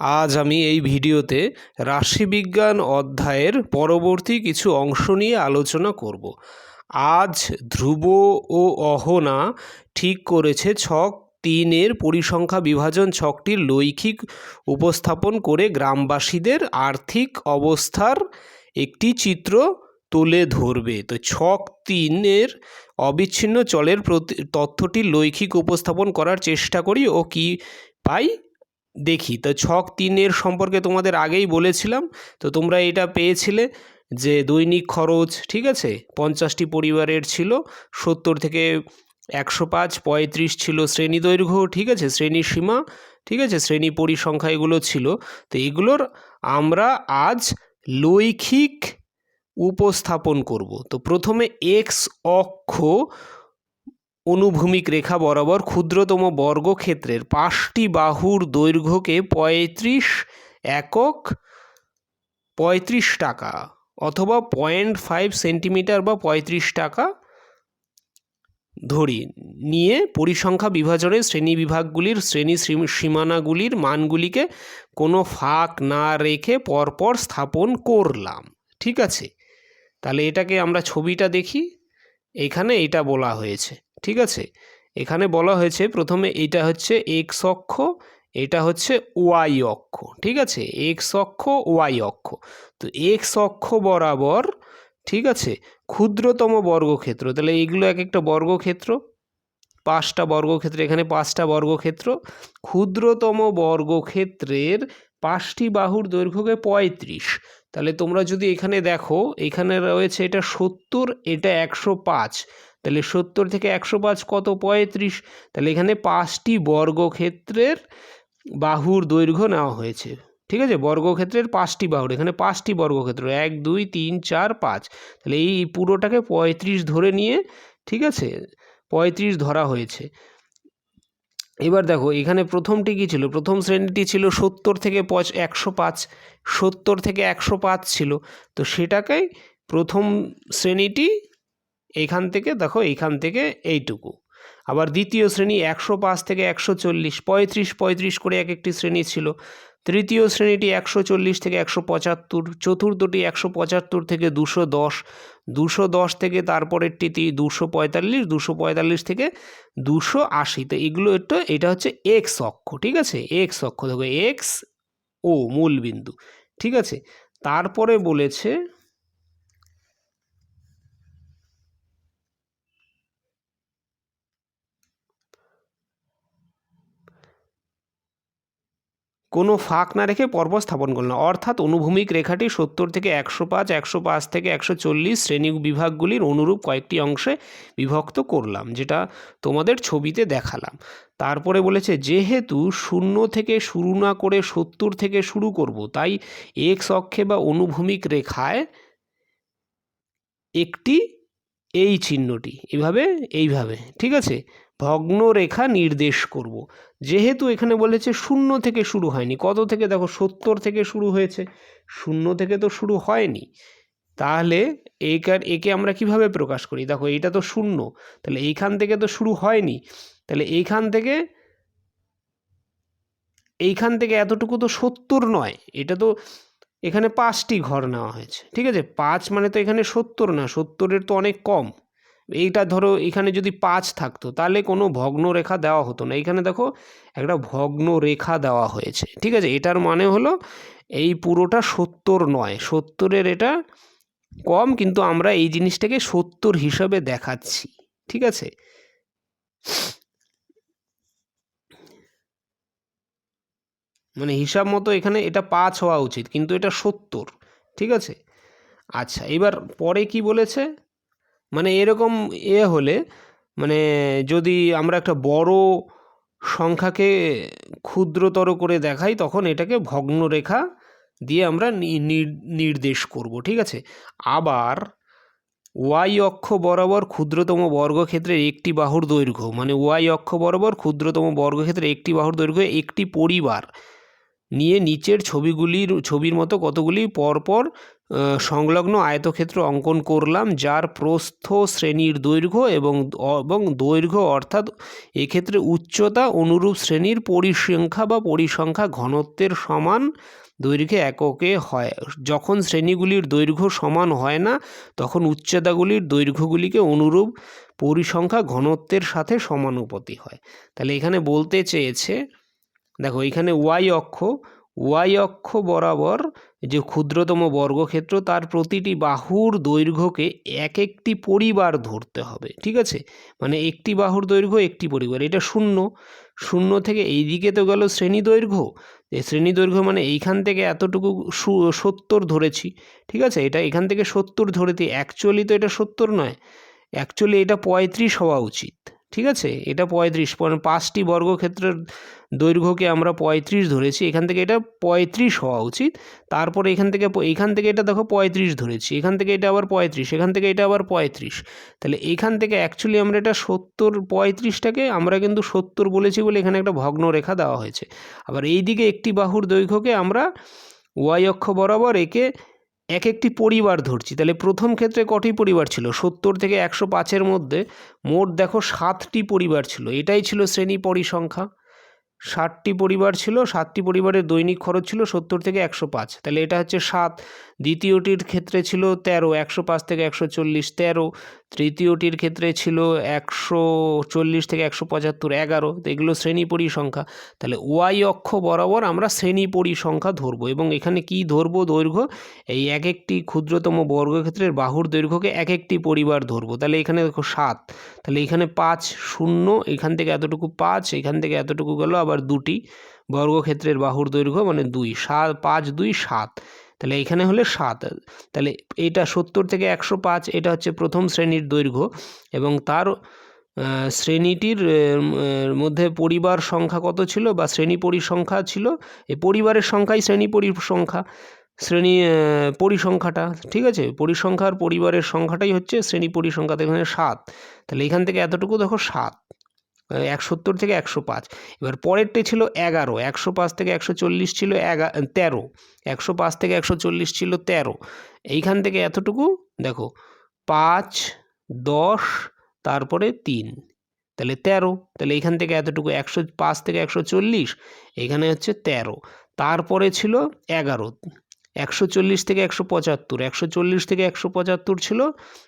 আজ আমি এই ভিডিওতে রাশিবিজ্ঞান অধ্যায়ের পরবর্তী কিছু অংশ নিয়ে আলোচনা করব। আজ ধ্রুব ও অহনা ঠিক করেছে ছক তিনের পরিসংখ্যা বিভাজন ছকটির লৈখিক উপস্থাপন করে গ্রামবাসীদের আর্থিক অবস্থার একটি চিত্র তুলে ধরবে। তো ছক তিনের অবিচ্ছিন্ন চলের প্রতি তথ্যটির লৈখিক উপস্থাপন করার চেষ্টা করি ও কি পাই? দেখি। তো ছক তিনের সম্পর্কে তোমাদের আগেই বলেছিলাম। তো তোমরা এটা পেয়েছিলে যে দৈনিক খরচ, ঠিক আছে? পঞ্চাশটি পরিবারের ছিল, সত্তর থেকে একশো পাঁচ, পঁয়ত্রিশ ছিল শ্রেণি দৈর্ঘ্য, ঠিক আছে? শ্রেণি সীমা, ঠিক আছে? শ্রেণি পরিসংখ্যা এগুলো ছিল। তো এগুলোর আমরা আজ লৈখিক উপস্থাপন করব। তো প্রথমে এক্স অক্ষ অনুভূমিক রেখা বরাবর ক্ষুদ্রতম বর্গক্ষেত্রের পাঁচটি বাহুর দৈর্ঘ্যকে পঁয়ত্রিশ একক পঁয়ত্রিশ টাকা অথবা পয়েন্ট ফাইভ সেন্টিমিটার বা পঁয়ত্রিশ টাকা ধরি। নিয়ে পরিসংখ্যা বিভাজনের শ্রেণি বিভাগগুলির শ্রেণি সীমানাগুলির মানগুলিকে কোনো ফাঁক না রেখে পরপর স্থাপন করলাম। ঠিক আছে? তাহলে এটাকে আমরা ছবিটা দেখি। এখানে এটা বলা হয়েছে। ঠিক আছে? এখানে বলা হয়েছে প্রথমে এটা হচ্ছে এক্স অক্ষ, এটা হচ্ছে ওয়াই অক্ষ, ঠিক আছে? এক্স অক্ষ ওয়াই অক্ষ। তো এক্স অক্ষ বরাবর, ঠিক আছে? ক্ষুদ্রতম বর্গক্ষেত্র, তাহলে এইগুলো এক একটা বর্গক্ষেত্র, পাঁচটা বর্গক্ষেত্র, এখানে পাঁচটা বর্গক্ষেত্র। ক্ষুদ্রতম বর্গক্ষেত্রের পাঁচটি বাহুর দৈর্ঘ্যকে পঁয়ত্রিশ। তাহলে তোমরা যদি এখানে দেখো, এখানে রয়েছে এটা সত্তর, এটা একশো পাঁচ। তাহলে সত্তর থেকে একশো পাঁচ কত? পঁয়ত্রিশ। তাহলে এখানে পাঁচটি বর্গক্ষেত্রের বাহুর দৈর্ঘ্য নেওয়া হয়েছে। ঠিক আছে? বর্গক্ষেত্রের পাঁচটি বাহুর। এখানে পাঁচটি বর্গক্ষেত্র। এক, দুই, তিন, চার, পাঁচ। তাহলে এই পুরোটাকে পঁয়ত্রিশ ধরে নিয়ে, ঠিক আছে? পঁয়ত্রিশ ধরা হয়েছে। এবার দেখো, এখানে প্রথমটি কী ছিল? প্রথম শ্রেণীটি ছিল সত্তর থেকে পঁচ, একশো পাঁচ। সত্তর থেকে একশো পাঁচ ছিল। তো সেটাকেই প্রথম শ্রেণীটি এইখান থেকে, দেখো, এইখান থেকে এইটুকু। আবার দ্বিতীয় শ্রেণি একশো পাঁচ থেকে একশো চল্লিশ, পঁয়ত্রিশ পঁয়ত্রিশ করে এক একটি শ্রেণি ছিল। তৃতীয় শ্রেণীটি একশো চল্লিশ থেকে একশো পঁচাত্তর, চতুর্থটি একশো পঁচাত্তর থেকে দুশো দশ দুশো দশ থেকে তারপরেরটি দুশো পঁয়তাল্লিশ দুশো পঁয়তাল্লিশ থেকে দুশো আশি। তো এগুলো একটু, এটা হচ্ছে এক্স অক্ষ, ঠিক আছে? এক্স অক্ষ, দেখো এক্স ও মূল বিন্দু ঠিক আছে? তারপরে বলেছে কোনো ফাঁক না রেখে পর্বত স্থাপন করলাম অর্থাৎ অনুভূমিক রেখাটি সত্তর থেকে একশো পাঁচ একশো পাঁচ থেকে একশো চল্লিশ শ্রেণি বিভাগগুলির অনুরূপ কয়েকটি অংশে বিভক্ত করলাম, যেটা তোমাদের ছবিতে দেখালাম। তারপরে বলেছে, যেহেতু শূন্য থেকে শুরু না করে সত্তর থেকে শুরু করব, তাই এক্স অক্ষে বা অনুভূমিক রেখায় একটি এই চিহ্নটি। এভাবে, এইভাবে, ঠিক আছে? ভগ্ন রেখা নির্দেশ করব। যেহেতু এখানে বলেছে শূন্য থেকে শুরু হয়নি। কত থেকে? দেখো, সত্তর থেকে শুরু হয়েছে। শূন্য থেকে তো শুরু হয়নি। তাহলে এইকার একে আমরা কীভাবে প্রকাশ করি? দেখো, এইটা তো শূন্য। তাহলে এইখান থেকে তো শুরু হয়নি। তাহলে এইখান থেকে এইখান থেকে এতটুকু তো সত্তর নয়। এটা তো এখানে পাঁচটি ঘর নেওয়া হয়েছে। ঠিক আছে? পাঁচ মানে তো এখানে সত্তর না। সত্তরের তো অনেক কম। এইটা ধরো এখানে যদি পাঁচ থাকতো, তাহলে কোনো ভগ্ন রেখা দেওয়া হতো না। এখানে দেখো একটা ভগ্ন রেখা দেওয়া হয়েছে, ঠিক আছে? এটার মানে হলো এই পুরোটা সত্তর নয়। সত্তরের এটা কম, কিন্তু আমরা এই জিনিসটাকে সত্তর হিসাবে দেখাচ্ছি, ঠিক আছে? মানে হিসাব মতো এখানে এটা পাঁচ হওয়া উচিত, কিন্তু এটা সত্তর, ঠিক আছে? আচ্ছা এবার পরে কি বলেছে? মানে এরকম এ হলে মানে যদি আমরা একটা বড় সংখ্যাকে ক্ষুদ্রতর করে দেখাই, তখন এটাকে ভগ্নরেখা দিয়ে আমরা নির্দেশ করব, ঠিক আছে? আবার ওয়াই অক্ষ বরাবর ক্ষুদ্রতম বর্গক্ষেত্রের একটি বাহুর দৈর্ঘ্য মানে ওয়াই অক্ষ বরাবর ক্ষুদ্রতম বর্গক্ষেত্রের একটি বাহুর দৈর্ঘ্য, একটি পরিবার নিয়ে নিচের ছবিগুলির, ছবির মতো কতগুলি পরপর সংলগ্ন আয়তক্ষেত্র অঙ্কন করলাম, যার প্রস্থ শ্রেণির দৈর্ঘ্য এবং এবং দৈর্ঘ্য অর্থাৎ এক্ষেত্রে উচ্চতা অনুরূপ শ্রেণির পরিসংখ্যা বা পরিসংখ্যা ঘনত্বের সমান দৈর্ঘ্যে এককে হয়। যখন শ্রেণীগুলির দৈর্ঘ্য সমান হয় না, তখন উচ্চতাগুলির দৈর্ঘ্যগুলিকে অনুরূপ পরিসংখ্যা ঘনত্বের সাথে সমানুপাতি হয়। তাহলে এখানে বলতে চেয়েছে, দেখো এখানে ওয়াই অক্ষ ওয়াই অক্ষ বরাবর যে ক্ষুদ্রতম বর্গক্ষেত্র, তার প্রতিটি বাহুর দৈর্ঘ্যকে এক একটি পরিবার ধরতে হবে, ঠিক আছে? মানে একটি বাহুর দৈর্ঘ্য, একটি পরিবার। এটা শূন্য। শূন্য থেকে এই দিকে তো গেল শ্রেণি দৈর্ঘ্য। শ্রেণি দৈর্ঘ্য মানে এইখান থেকে এতটুকু সত্তর ধরেছি, ঠিক আছে? এটা এখান থেকে সত্তর ধরেছি। অ্যাকচুয়ালি তো এটা সত্তর নয়। অ্যাকচুয়ালি এটা পঁয়ত্রিশ হওয়া উচিত। ঠিক আছে? এটা পঁয়ত্রিশ পাঁচটি বর্গক্ষেত্রের দৈর্ঘ্যকে আমরা পঁয়ত্রিশ ধরেছি। এখান থেকে এটা পঁয়ত্রিশ হওয়া উচিত। তারপরে এখান থেকে এখান থেকে এটা দেখো পঁয়ত্রিশ ধরেছি। এখান থেকে এটা আবার পঁয়ত্রিশ, এখান থেকে এটা আবার পঁয়ত্রিশ। তাহলে এখান থেকে অ্যাকচুয়ালি আমরা এটা সত্তর, পঁয়ত্রিশটাকে আমরা কিন্তু সত্তর বলেছি বলে এখানে একটা ভগ্ন রেখা দেওয়া হয়েছে। আবার এই দিকে একটি বাহুর দৈর্ঘ্যকে আমরা ওয়াই অক্ষ বরাবর একে এক একটি পরিবার ধরছি। তাহলে প্রথম ক্ষেত্রে কটি পরিবার ছিল? সত্তর থেকে একশো পাঁচের মধ্যে মোট দেখো সাতটি পরিবার ছিল। এটাই ছিল শ্রেণি পরিসংখ্যা। ষাটটি পরিবার ছিল, সাতটি পরিবারের দৈনিক খরচ ছিল সত্তর থেকে একশো পাঁচ। তাহলে এটা হচ্ছে সাত। দ্বিতীয়টির ক্ষেত্রে ছিল তেরো, একশো পাঁচ থেকে একশো চল্লিশ তেরো, তৃতীয়টির ক্ষেত্রে ছিল একশো চল্লিশ থেকে একশো পঁচাত্তর এগারো। তো এগুলো শ্রেণি পরিসংখ্যা। তাহলে ওয়াই অক্ষ বরাবর আমরা শ্রেণি পরিসংখ্যা ধরবো এবং এখানে কি ধরবো দৈর্ঘ্য? এই এক একটি ক্ষুদ্রতম বর্গক্ষেত্রের বাহুর দৈর্ঘ্যকে এক একটি পরিবার ধরবো। তাহলে এখানে দেখো সাত। তাহলে এখানে পাঁচ শূন্য, এখান থেকে এতটুকু পাঁচ, এখান থেকে এতটুকু গেল আবার দুটি বর্গক্ষেত্রের বাহুর দৈর্ঘ্য মানে দুই সাত পাঁচ, দুই, সাত। তাহলে এখানে হলে সাত। তাহলে এটা সত্তর থেকে একশো পাঁচ, এটা হচ্ছে প্রথম শ্রেণির দৈর্ঘ্য এবং তার শ্রেণীটির মধ্যে পরিবার সংখ্যা কত ছিল বা শ্রেণি পরিসংখ্যা ছিল? এই পরিবারের সংখ্যাই শ্রেণি পরিসংখ্যা, শ্রেণি পরিসংখ্যাটা, ঠিক আছে? পরিসংখ্যার পরিবারের সংখ্যাটাই হচ্ছে শ্রেণি পরিসংখ্যা এখানে সাত। তাহলে এখান থেকে এতটুকু দেখো সাত। সত্তর থেকে একশো পাঁচ। এবার পরেরটি ছিল এগারো। একশো পাঁচ থেকে একশো চল্লিশ ছিল এগা তেরো। একশো পাঁচ থেকে একশো চল্লিশ ছিল তেরো। এইখান থেকে এতটুকু? দেখো, পাঁচ, দশ, তারপরে তিন। তাহলে তেরো। তাহলে এইখান থেকে এতটুকু? একশো পাঁচ থেকে একশো চল্লিশ। এখানে হচ্ছে তেরো। তারপরে ছিল এগারো। একশো চল্লিশ থেকে একশো পঁচাত্তর। একশো চল্লিশ থেকে একশো পঁচাত্তর ছিল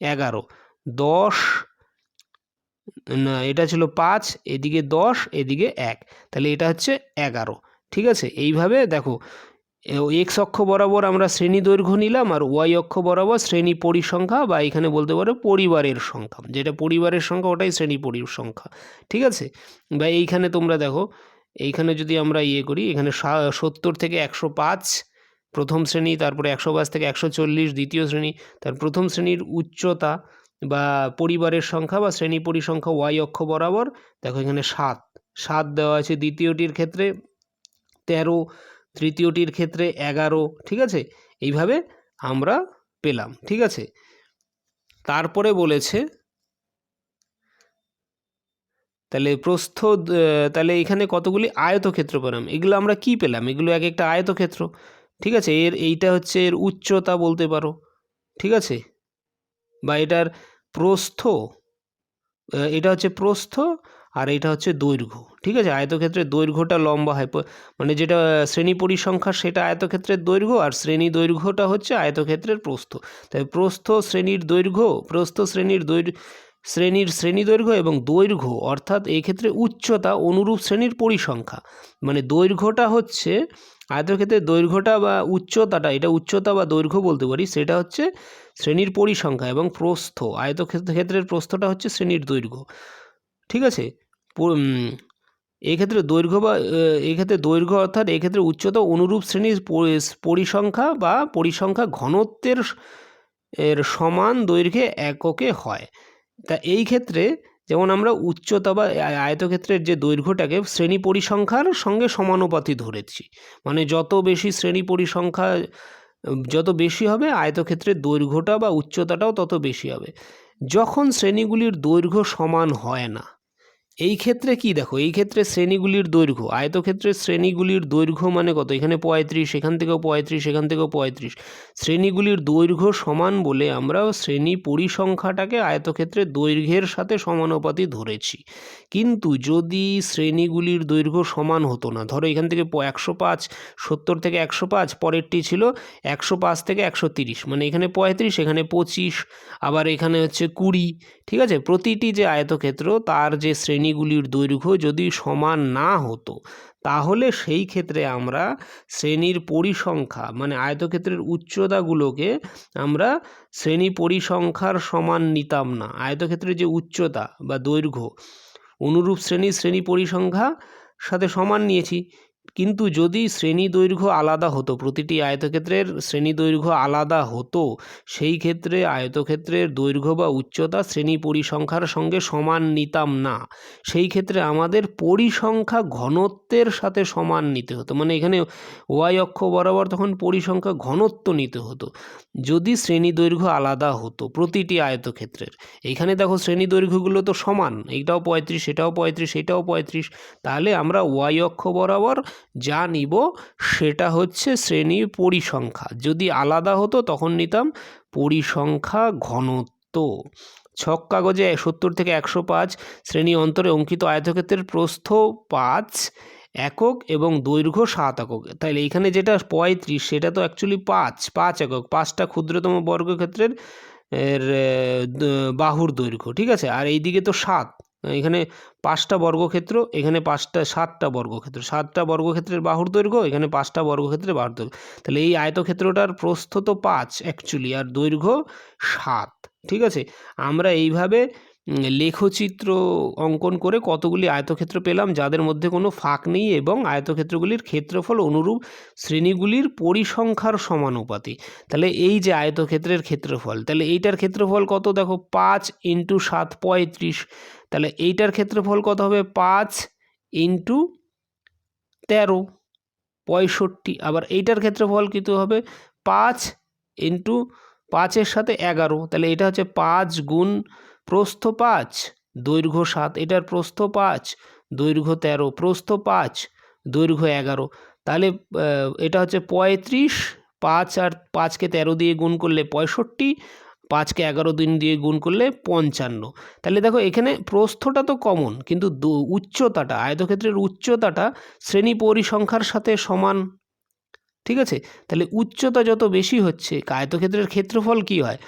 এগারো। দশ না এটা ছিল পাঁচ, এদিকে দশ, এদিকে এক। তাহলে এটা হচ্ছে এগারো, ঠিক আছে? এইভাবে দেখো এক্স অক্ষ বরাবর আমরা শ্রেণি দৈর্ঘ্য নিলাম আর ওয়াই অক্ষ বরাবর শ্রেণি পরিসংখ্যা বা এখানে বলতে পারো পরিবারের সংখ্যা। যেটা পরিবারের সংখ্যা ওটাই শ্রেণি পরিসংখ্যা, ঠিক আছে? বা এইখানে তোমরা দেখো, এইখানে যদি আমরা ইয়ে করি, এখানে সত্তর থেকে একশো পাঁচ, প্রথম শ্রেণি, তারপরে একশো পাঁচ থেকে একশো চল্লিশ, দ্বিতীয় শ্রেণি, তার প্রথম শ্রেণির উচ্চতা বা পরিবারের সংখ্যা বা শ্রেণি পরিসংখ্যা ওয়াই অক্ষ বরাবর, দেখো এখানে সাত। সাত দেওয়া আছে দ্বিতীয়টির ক্ষেত্রে, তেরো, তৃতীয়টির ক্ষেত্রে এগারো, ঠিক আছে? এইভাবে আমরা পেলাম, ঠিক আছে? তারপরে বলেছে, তাহলে প্রস্থ তাহলে এখানে কতগুলি আয়তক্ষেত্র পেলাম? এগুলো আমরা কি পেলাম? এগুলো এক একটা আয়তক্ষেত্র, ঠিক আছে? এর, এইটা হচ্ছে এর উচ্চতা বলতে পারো, ঠিক আছে? বা এটার প্রস্থ এটা হচ্ছে প্রস্থ আর এটা হচ্ছে দৈর্ঘ্য, ঠিক আছে? আয়তক্ষেত্রের দৈর্ঘ্যটা লম্বা হয়। মানে যেটা শ্রেণি পরিসংখ্যা সেটা আয়তক্ষেত্রের দৈর্ঘ্য আর শ্রেণি দৈর্ঘ্যটা হচ্ছে আয়তক্ষেত্রের প্রস্থ। তাই প্রস্থ শ্রেণির দৈর্ঘ্য, প্রস্থ শ্রেণির দৈর্ঘ্য শ্রেণির শ্রেণি দৈর্ঘ্য এবং দৈর্ঘ্য অর্থাৎ এই ক্ষেত্রে উচ্চতা অনুরূপ শ্রেণির পরিসংখ্যা। মানে দৈর্ঘ্যটা হচ্ছে আয়তক্ষেত্রের দৈর্ঘ্যটা বা উচ্চতাটা এটা উচ্চতা বা দৈর্ঘ্য বলতে পারি সেটা হচ্ছে শ্রেণির পরিসংখ্যা এবং প্রস্থ। আয়তক্ষেত্র ক্ষেত্রের প্রস্থটা হচ্ছে শ্রেণির দৈর্ঘ্য। ঠিক আছে? প- উম, এই ক্ষেত্রে দৈর্ঘ্য বা আহ, এই ক্ষেত্রে দৈর্ঘ্য অর্থাৎ এই ক্ষেত্রে উচ্চতা অনুরূপ শ্রেণির পরিসংখ্যা বা পরিসংখ্যা ঘনত্বের এর সমান দৈর্ঘ্যে এককে হয়। তা এই ক্ষেত্রে যেমন আমরা উচ্চতা বা আয়তক্ষেত্রের যে দৈর্ঘ্যটাকে শ্রেণি পরিসংখ্যার সঙ্গে সমানুপাতি ধরেছি। মানে যত বেশি শ্রেণি পরিসংখ্যা, যত বেশি হবে আয়তক্ষেত্রের দৈর্ঘ্যটা বা উচ্চতাটাও তত বেশি হবে। যখন শ্রেণীগুলির দৈর্ঘ্য সমান হয় না এই ক্ষেত্রে কি দেখো, এই ক্ষেত্রে শ্রেণীগুলির দৈর্ঘ্য, আয়তক্ষেত্রের শ্রেণীগুলির দৈর্ঘ্য মানে কত? এখানে পঁয়ত্রিশ, এখান থেকেও পঁয়ত্রিশ, এখান থেকেও পঁয়ত্রিশ। শ্রেণীগুলির দৈর্ঘ্য সমান বলে আমরা শ্রেণি পরিসংখ্যাটাকে আয়তক্ষেত্রের দৈর্ঘ্যের সাথে সমানুপাতি ধরেছি। কিন্তু যদি শ্রেণীগুলির দৈর্ঘ্য সমান হতো না, ধরো এখান থেকে একশো পাঁচ, সত্তর থেকে একশো পাঁচ, পরেরটি ছিল একশো পাঁচ থেকে একশো তিরিশ মানে এখানে পঁয়ত্রিশ, এখানে পঁচিশ, আবার এখানে হচ্ছে কুড়ি, ঠিক আছে? প্রতিটি যে আয়তক্ষেত্র, তার যে শ্রেণীগুলির দৈর্ঘ্য যদি সমান না হতো, তাহলে সেই ক্ষেত্রে আমরা শ্রেণির পরিসংখ্যা মানে আয়তক্ষেত্রের উচ্চতাগুলোকে আমরা শ্রেণি পরিসংখ্যার সমান নিতাম না। আয়তক্ষেত্রের যে উচ্চতা বা দৈর্ঘ্য অনুরূপ শ্রেণি শ্রেণি পরিসংখ্যা সাথে সমান নিয়েছি। কিন্তু যদি শ্রেণি দৈর্ঘ্য আলাদা হতো, প্রতিটি আয়তক্ষেত্রের শ্রেণি দৈর্ঘ্য আলাদা হতো, সেই ক্ষেত্রে আয়তক্ষেত্রের দৈর্ঘ্য বা উচ্চতা শ্রেণি পরিসংখ্যার সঙ্গে সমান নিতাম না। সেই ক্ষেত্রে আমাদের পরিসংখ্যা ঘনত্বের সাথে সমান নিতে হতো। মানে এখানে ওয়াই অক্ষ বরাবর তখন পরিসংখ্যা ঘনত্ব নিতে হতো। যদি শ্রেণি দৈর্ঘ্য আলাদা হতো প্রতিটি আয়তক্ষেত্রের, এখানে দেখো শ্রেণি দৈর্ঘ্যগুলো তো সমান, এইটাও পঁয়ত্রিশ, সেটাও পঁয়ত্রিশ সেটাও পঁয়ত্রিশ, তাহলে আমরা ওয়াই অক্ষ বরাবর যা নিব সেটা হচ্ছে শ্রেণির পরিসংখ্যা। যদি আলাদা হতো তখন নিতাম পরিসংখ্যা ঘনত্ব। ছক কাগজে সত্তর থেকে একশো পাঁচ, শ্রেণি অন্তরে অঙ্কিত আয়তক্ষেত্রের প্রস্থ পাঁচ একক এবং দৈর্ঘ্য সাত একক। তাহলে এখানে যেটা পঁয়ত্রিশ, সেটা তো অ্যাকচুয়ালি পাঁচ পাঁচ একক, পাঁচটা ক্ষুদ্রতম বর্গক্ষেত্রের এর বাহুর দৈর্ঘ্য, ঠিক আছে? আর এইদিকে তো সাত। এখানে পাঁচটা বর্গক্ষেত্র, এখানে পাঁচটা, সাতটা বর্গক্ষেত্র। সাতটা বর্গক্ষেত্রের বাহুর দৈর্ঘ্য, এখানে পাঁচটা বর্গক্ষেত্রের বাহুর দৈর্ঘ্য। তাহলে এই আয়তক্ষেত্রটার প্রস্থ তো পাঁচ অ্যাকচুয়ালি আর দৈর্ঘ্য সাত। ঠিক আছে? আমরা এইভাবে লেখচিত্র অঙ্কন করে কতগুলি আয়তক্ষেত্র পেলাম, যাদের মধ্যে কোনো ফাঁক নেই এবং আয়তক্ষেত্রগুলির ক্ষেত্রফল অনুরূপ শ্রেণীগুলির পরিসংখ্যার সমানুপাতি। তাহলে এই যে আয়তক্ষেত্রের ক্ষেত্রফল, তাহলে এইটার ক্ষেত্রফল কত? দেখো, পাঁচ ইন্টু সাত পঁয়ত্রিশ। তাহলে এইটার ক্ষেত্রফল কত হবে? পাঁচ ইন্টু তেরো, পঁয়ষট্টি। আবার এইটার ক্ষেত্রফল কিন্তু হবে? পাঁচ ইন্টু পাঁচের সাথে এগারো। তাহলে এটা হচ্ছে পাঁচ গুণ প্রস্থ পাঁচ, দৈর্ঘ্য সাত, এটার প্রস্থ পাঁচ, দৈর্ঘ্য তেরো, প্রস্থ পাঁচ, দৈর্ঘ্য এগারো। তাহলে এটা হচ্ছে পঁয়ত্রিশ, পাঁচ আর পাঁচকে তেরো দিয়ে গুণ করলে পঁয়ষট্টি, পাঁচকে এগারো দিন দিয়ে গুণ করলে পঞ্চান্ন। তাহলে দেখো, এখানে প্রস্থটা তো কমন, কিন্তু উচ্চতাটা, আয়তক্ষেত্রের উচ্চতাটা শ্রেণি পরিসংখ্যার সাথে সমান। ঠিক আছে? তাহলে উচ্চতা যত বেশি হচ্ছে, আয়তক্ষেত্রের ক্ষেত্রফল কি হয়?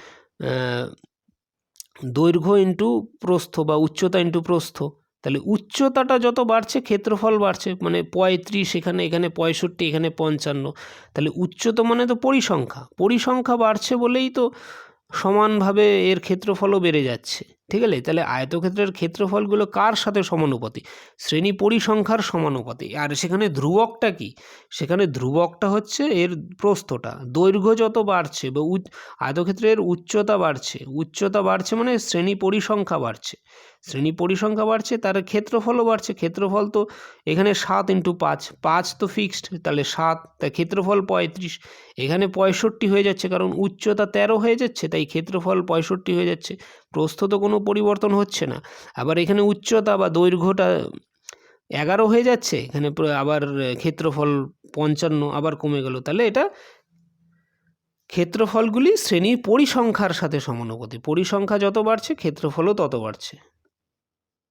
দৈর্ঘ্য ইন্টু প্রস্থ বা উচ্চতা ইন্টু প্রস্থ, তাহলে উচ্চতাটা যত বাড়ছে, ক্ষেত্রফল বাড়ছে মানে পঁয়ত্রিশ এখানে এখানে পঁয়ষট্টি, এখানে পঞ্চান্ন, তাহলে উচ্চতা মানে তো পরিসংখ্যা পরিসংখ্যা বাড়ছে বলেই তো সমানভাবে এর ক্ষেত্রফলও বেড়ে যাচ্ছে। ঠিক আছে তাহলে আয়তক্ষেত্রের ক্ষেত্রফলগুলো কার সাথে সমানুপাতি শ্রেণি পরিসংখ্যার সমানুপাতি আর সেখানে ধ্রুবকটা কি? সেখানে ধ্রুবকটা হচ্ছে এর প্রস্থটা। দৈর্ঘ্য যত বাড়ছে বা আয়তক্ষেত্রের উচ্চতা বাড়ছে। উচ্চতা বাড়ছে মানে শ্রেণি পরিসংখ্যা বাড়ছে। শ্রেণি পরিসংখ্যা বাড়ছে, তার ক্ষেত্রফলও বাড়ছে। ক্ষেত্রফল তো এখানে সাত ইন্টু পাঁচ। পাঁচ তো ফিক্সড তাহলে সাত, তা ক্ষেত্রফল পঁয়ত্রিশ। এখানে পঁয়ষট্টি হয়ে যাচ্ছে, কারণ উচ্চতা তেরো হয়ে যাচ্ছে, তাই ক্ষেত্রফল পঁয়ষট্টি হয়ে যাচ্ছে। প্রস্থ তো কোনো পরিবর্তন হচ্ছে না। আবার এখানে উচ্চতা বা দৈর্ঘ্যটা এগারো হয়ে যাচ্ছে, এখানে আবার ক্ষেত্রফল পঞ্চান্ন, আবার কমে গেল। তাহলে এটা ক্ষেত্রফলগুলি শ্রেণির পরিসংখ্যার সাথে সমানুপাতি পরিসংখ্যা যত বাড়ছে, ক্ষেত্রফলও তত বাড়ছে।